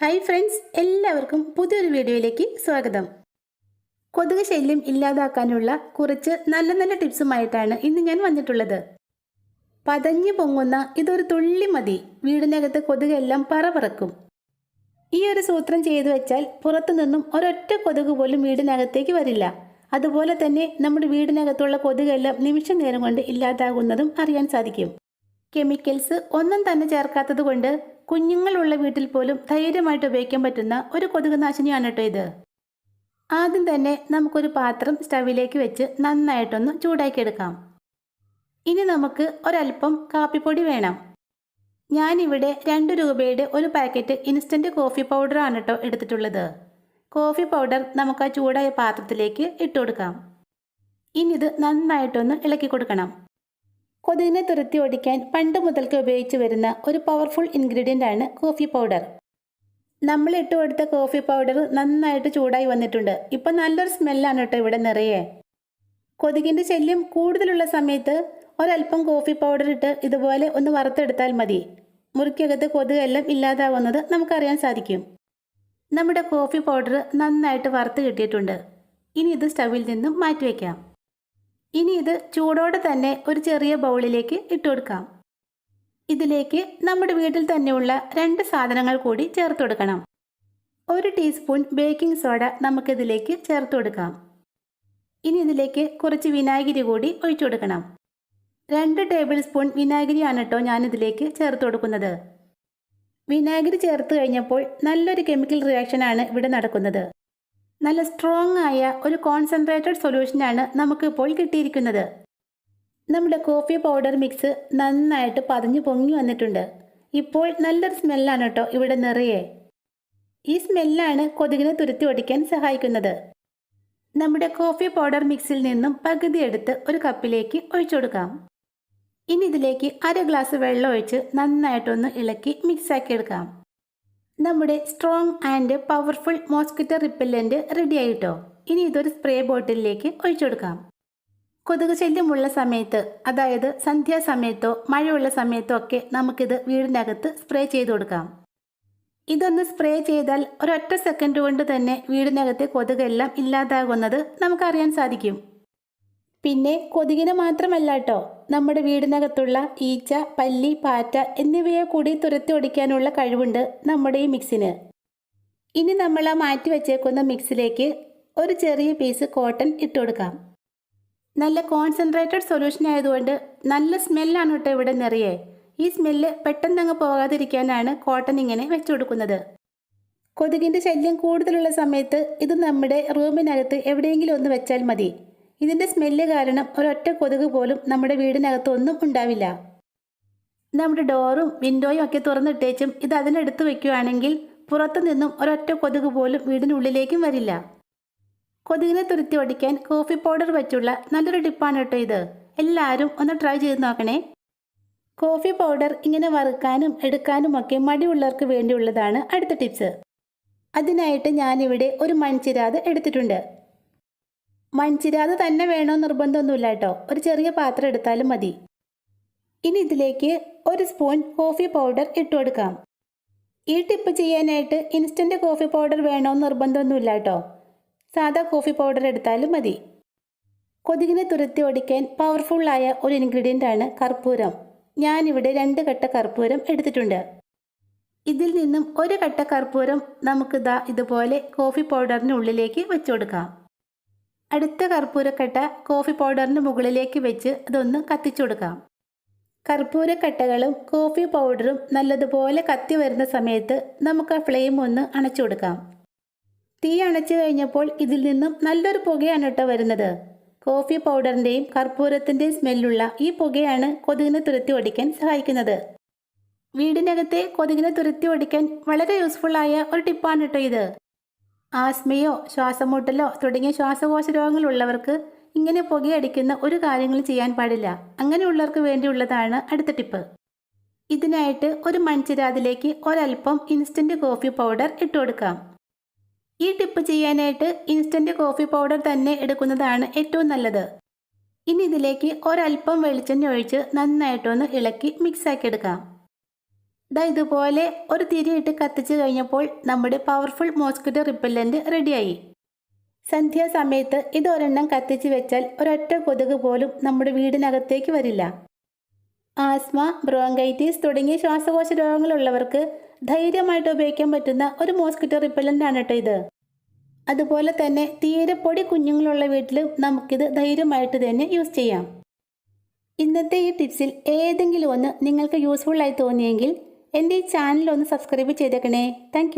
Hi friends എല്ലാവർക്കും പുതിയൊരു വീഡിയോയിലേക്ക് സ്വാഗതം. കൊതുക് ശല്യം ഇല്ലാതാക്കാനുള്ള കുറച്ച് നല്ല നല്ല ടിപ്സുമായിട്ടാണ് ഇന്ന് ഞാൻ വന്നിട്ടുള്ളത്. പതഞ്ഞു പൊങ്ങുന്ന ഇതൊരു തുള്ളി മതി വീടിനകത്ത് കൊതുകെല്ലാം പറപറക്കും. ഈ ഒരു സൂത്രം ചെയ്തു വെച്ചാൽ പുറത്തു നിന്നും ഒരൊറ്റ കൊതുക് പോലും വീടിനകത്തേക്ക് വരില്ല. അതുപോലെ തന്നെ നമ്മുടെ വീടിനകത്തുള്ള കൊതുകെല്ലാം നിമിഷ നേരം കൊണ്ട് ഇല്ലാതാകുന്നതും അറിയാൻ സാധിക്കും. കെമിക്കൽസ് ഒന്നും തന്നെ ചേർക്കാത്തത് കൊണ്ട് കുഞ്ഞുങ്ങളുള്ള വീട്ടിൽ പോലും ധൈര്യമായിട്ട് ഉപയോഗിക്കാൻ പറ്റുന്ന ഒരു കൊതുക് നാശിനിയാണ് കേട്ടോ ഇത്. ആദ്യം തന്നെ നമുക്കൊരു പാത്രം സ്റ്റവിലേക്ക് വെച്ച് നന്നായിട്ടൊന്ന് ചൂടാക്കിയെടുക്കാം ഇനി നമുക്ക് ഒരല്പം കാപ്പിപ്പൊടി വേണം. ഞാനിവിടെ രണ്ട് രൂപയുടെ ഒരു പാക്കറ്റ് ഇൻസ്റ്റന്റ് കോഫി പൗഡറാണ് കേട്ടോ എടുത്തിട്ടുള്ളത്. കോഫി പൗഡർ നമുക്ക് ആ ചൂടായ പാത്രത്തിലേക്ക് ഇട്ട് കൊടുക്കാം ഇനി ഇത് നന്നായിട്ടൊന്ന് ഇളക്കി കൊടുക്കണം കൊതുകിനെ തുരത്തി ഓടിക്കാൻ പണ്ട് മുതൽക്ക് ഉപയോഗിച്ച് വരുന്ന ഒരു പവർഫുൾ ഇൻഗ്രീഡിയന്റ് ആണ് കോഫി പൗഡർ നമ്മൾ ഇട്ട് കൊടുത്ത കോഫി പൗഡർ നന്നായിട്ട് ചൂടായി വന്നിട്ടുണ്ട്. ഇപ്പം നല്ലൊരു സ്മെല്ലാണ് കേട്ടോ ഇവിടെ നിറയെ. കൊതുകിന്റെ ശല്യം കൂടുതലുള്ള സമയത്ത് ഒരല്പം കോഫി പൗഡർ ഇട്ട് ഇതുപോലെ ഒന്ന് വറുത്തെടുത്താൽ മതി. മുറിക്കകത്ത് കൊതുകെല്ലാം ഇല്ലാതാവുന്നത് നമുക്കറിയാൻ സാധിക്കും. നമ്മുടെ കോഫി പൗഡർ നന്നായിട്ട് വറുത്ത് കിട്ടിയിട്ടുണ്ട്. ഇനി ഇത് സ്റ്റവിൽ നിന്നും മാറ്റിവെക്കാം. ഇനി ഇത് ചൂടോടെ തന്നെ ഒരു ചെറിയ ബൗളിലേക്ക് ഇട്ടുകൊടുക്കാം ഇതിലേക്ക് നമ്മുടെ വീട്ടിൽ തന്നെയുള്ള രണ്ട് സാധനങ്ങൾ കൂടി ചേർത്ത് കൊടുക്കണം. ഒരു ടീസ്പൂൺ ബേക്കിംഗ് സോഡ നമുക്കിതിലേക്ക് ചേർത്ത് കൊടുക്കാം. ഇനി ഇതിലേക്ക് കുറച്ച് വിനാഗിരി കൂടി ഒഴിച്ചു കൊടുക്കണം. രണ്ട് ടേബിൾ സ്പൂൺ വിനാഗിരിയാണ് കേട്ടോ ഞാനിതിലേക്ക് ചേർത്ത് കൊടുക്കുന്നത്. വിനാഗിരി ചേർത്ത് കഴിഞ്ഞപ്പോൾ നല്ലൊരു കെമിക്കൽ റിയാക്ഷനാണ് ഇവിടെ നടക്കുന്നത്. നല്ല സ്ട്രോങ് ആയ ഒരു കോൺസെൻട്രേറ്റഡ് സൊല്യൂഷനാണ് നമുക്കിപ്പോൾ കിട്ടിയിരിക്കുന്നത്. നമ്മുടെ കോഫി പൗഡർ മിക്സ് നന്നായിട്ട് പതഞ്ഞു പൊങ്ങി വന്നിട്ടുണ്ട്. ഇപ്പോൾ നല്ലൊരു സ്മെല്ലാണ് കേട്ടോ ഇവിടെ നിറയെ. ഈ സ്മെല്ലാണ് കൊതുകിനെ തുരുത്തി ഓടിക്കാൻ സഹായിക്കുന്നത്. നമ്മുടെ കോഫി പൗഡർ മിക്സിൽ നിന്നും പകുതി എടുത്ത് ഒരു കപ്പിലേക്ക് ഒഴിച്ചു കൊടുക്കാം. ഇനി ഇതിലേക്ക് അര ഗ്ലാസ് വെള്ളം ഒഴിച്ച് നന്നായിട്ടൊന്ന് ഇളക്കി മിക്സാക്കി എടുക്കാം. നമ്മുടെ strong and powerful mosquito repellent ready ആയിട്ടോ? ഇനി ഇതൊരു സ്പ്രേ ബോട്ടിലിലേക്ക് ഒഴിച്ചു കൊടുക്കാം. കൊതുക് ശല്യമുള്ള സമയത്ത് അതായത് സന്ധ്യാസമയത്തോ മഴയുള്ള സമയത്തോ ഒക്കെ നമുക്കിത് വീടിനകത്ത് സ്പ്രേ ചെയ്ത് കൊടുക്കാം. ഇതൊന്ന് സ്പ്രേ ചെയ്താൽ ഒരൊറ്റ സെക്കൻഡ് കൊണ്ട് തന്നെ വീടിനകത്തെ കൊതുകെല്ലാം ഇല്ലാതാകുന്നത് നമുക്കറിയാൻ സാധിക്കും. പിന്നെ കൊതുകിനെ മാത്രമല്ല കേട്ടോ നമ്മുടെ വീടിനകത്തുള്ള ഈച്ച പല്ലി പാറ്റ എന്നിവയെ കൂടി തുരത്തി ഒടിക്കാനുള്ള കഴിവുണ്ട് നമ്മുടെ ഈ മിക്സിന്. ഇനി നമ്മൾ ആ മാറ്റി വച്ചേക്കുന്ന മിക്സിലേക്ക് ഒരു ചെറിയ പീസ് കോട്ടൺ ഇട്ട് കൊടുക്കാം. നല്ല കോൺസെൻട്രേറ്റഡ് സൊല്യൂഷൻ ആയതുകൊണ്ട് നല്ല സ്മെല്ലാണ് കേട്ടോ ഇവിടെ നിറയെ. ഈ സ്മെല്ല് പെട്ടെന്നങ്ങ് പോകാതിരിക്കാനാണ് കോട്ടൺ ഇങ്ങനെ വെച്ചു കൊടുക്കുന്നത്. കൊതുകിന്റെ ശല്യം കൂടുതലുള്ള സമയത്ത് ഇത് നമ്മുടെ റൂമിനകത്ത് എവിടെയെങ്കിലും ഒന്ന് വെച്ചാൽ മതി. ഇതിന്റെ സ്മെല്ല് കാരണം ഒരൊറ്റ കൊതുക് പോലും നമ്മുടെ വീടിനകത്ത് ഒന്നും ഉണ്ടാവില്ല. നമ്മുടെ ഡോറും വിൻഡോയും ഒക്കെ തുറന്നിട്ടേച്ചും ഇത് അതിനടുത്ത് വെക്കുകയാണെങ്കിൽ പുറത്തു നിന്നും ഒരൊറ്റ കൊതുക് പോലും വീടിനുള്ളിലേക്കും വരില്ല. കൊതുകിനെ തുരുത്തി ഓടിക്കാൻ കോഫി പൗഡർ വെച്ചുള്ള നല്ലൊരു ടിപ്പാണ് കേട്ടോ ഇത്. എല്ലാവരും ഒന്ന് ട്രൈ ചെയ്ത് നോക്കണേ. കോഫി പൗഡർ ഇങ്ങനെ വറുക്കാനും എടുക്കാനും ഒക്കെ മടിയുള്ളവർക്ക് വേണ്ടിയുള്ളതാണ് അടുത്ത ടിപ്സ്. അതിനായിട്ട് ഞാനിവിടെ ഒരു മൺചിരാത് എടുത്തിട്ടുണ്ട്. മൺചിരാത് തന്നെ വേണോ നിർബന്ധമൊന്നുമില്ല കേട്ടോ ഒരു ചെറിയ പാത്രം എടുത്താലും മതി. ഇനി ഇതിലേക്ക് ഒരു സ്പൂൺ കോഫി പൗഡർ ഇട്ട് കൊടുക്കാം. ഈ ടിപ്പ് ചെയ്യാനായിട്ട് ഇൻസ്റ്റന്റ് കോഫി പൗഡർ വേണോ നിർബന്ധമൊന്നുമില്ല കേട്ടോ സാധാ കോഫി പൗഡർ എടുത്താലും മതി. കൊതുകിനെ തുരത്തി ഓടിക്കാൻ പവർഫുള്ളായ ഒരു ഇൻഗ്രീഡിയന്റ് ആണ് കർപ്പൂരം. ഞാനിവിടെ രണ്ട് കട്ട കർപ്പൂരം എടുത്തിട്ടുണ്ട്. ഇതിൽ നിന്നും ഒരു കട്ട കർപ്പൂരം നമുക്ക് ദാ ഇതുപോലെ കോഫി പൗഡറിന് ഉള്ളിലേക്ക് വെച്ചു കൊടുക്കാം. അടുത്ത കർപ്പൂരക്കട്ട കോഫി പൗഡറിന് മുകളിലേക്ക് വെച്ച് അതൊന്ന് കത്തിച്ചു കൊടുക്കാം. കർപ്പൂരക്കട്ടകളും കോഫി പൗഡറും നല്ലതുപോലെ കത്തി വരുന്ന സമയത്ത് നമുക്ക് ആ ഫ്ലെയിം ഒന്ന് അണച്ചു കൊടുക്കാം. തീ അണച്ചു കഴിഞ്ഞപ്പോൾ ഇതിൽ നിന്നും നല്ലൊരു പുകയാണ് കേട്ടോ വരുന്നത്. കോഫി പൗഡറിന്റെയും കർപ്പൂരത്തിന്റെയും സ്മെല്ലുള്ള ഈ പുകയാണ് കൊതുകിനെ തുരത്തി ഓടിക്കാൻ സഹായിക്കുന്നത്. വീടിനകത്തെ കൊതുകിനെ തുരത്തി ഓടിക്കാൻ വളരെ യൂസ്ഫുള്ളായ ഒരു ടിപ്പാണ് കേട്ടോ ഇത്. ആസ്മയോ ശ്വാസമുട്ടലോ തുടങ്ങിയ ശ്വാസകോശ രോഗങ്ങളുള്ളവർക്ക് ഇങ്ങനെ പുകയടിക്കുന്ന ഒരു കാര്യങ്ങളും ചെയ്യാൻ പാടില്ല. അങ്ങനെയുള്ളവർക്ക് വേണ്ടിയുള്ളതാണ് അടുത്ത ടിപ്പ്. ഇതിനായിട്ട് ഒരു മൺചിരാതിലേക്ക് ഒരൽപ്പം ഇൻസ്റ്റന്റ് കോഫി പൗഡർ ഇട്ട് കൊടുക്കാം. ഈ ടിപ്പ് ചെയ്യാനായിട്ട് ഇൻസ്റ്റന്റ് കോഫി പൗഡർ തന്നെ എടുക്കുന്നതാണ് ഏറ്റവും നല്ലത്. ഇനി ഇതിലേക്ക് ഒരൽപ്പം വെളിച്ചെണ്ണ ഒഴിച്ച് നന്നായിട്ടൊന്ന് ഇളക്കി മിക്സാക്കി എടുക്കാം ദാ ഇതുപോലെ ഒരു തിരിയിട്ട് കത്തിച്ചു കഴിഞ്ഞപ്പോൾ നമ്മുടെ പവർഫുൾ മോസ്കിറ്റോ റിപ്പല്ലന്റ് റെഡിയായി സന്ധ്യാസമയത്ത് ഇതൊരെണ്ണം കത്തിച്ച് വെച്ചാൽ ഒരൊറ്റ കൊതുക് പോലും നമ്മുടെ വീടിനകത്തേക്ക് വരില്ല. ആസ്മ ബ്രോങ്കൈറ്റിസ് തുടങ്ങിയ ശ്വാസകോശ രോഗങ്ങളുള്ളവർക്ക് ധൈര്യമായിട്ട് ഉപയോഗിക്കാൻ പറ്റുന്ന ഒരു മോസ്കിറ്റോ റിപ്പല്ലന്റ് ആണ് കേട്ടോ ഇത്. അതുപോലെ തന്നെ തീരെ പൊടി കുഞ്ഞുങ്ങളുള്ള വീട്ടിലും നമുക്കിത് ധൈര്യമായിട്ട് തന്നെ യൂസ് ചെയ്യാം. ഇന്നത്തെ ഈ ടിപ്സിൽ ഏതെങ്കിലും ഒന്ന് നിങ്ങൾക്ക് യൂസ്ഫുൾ ആയി തോന്നിയെങ്കിൽ എന്റെ ഈ ചാനൽ ഒന്ന് സബ്സ്ക്രൈബ് ചെയ്തേക്കണേ. താങ്ക്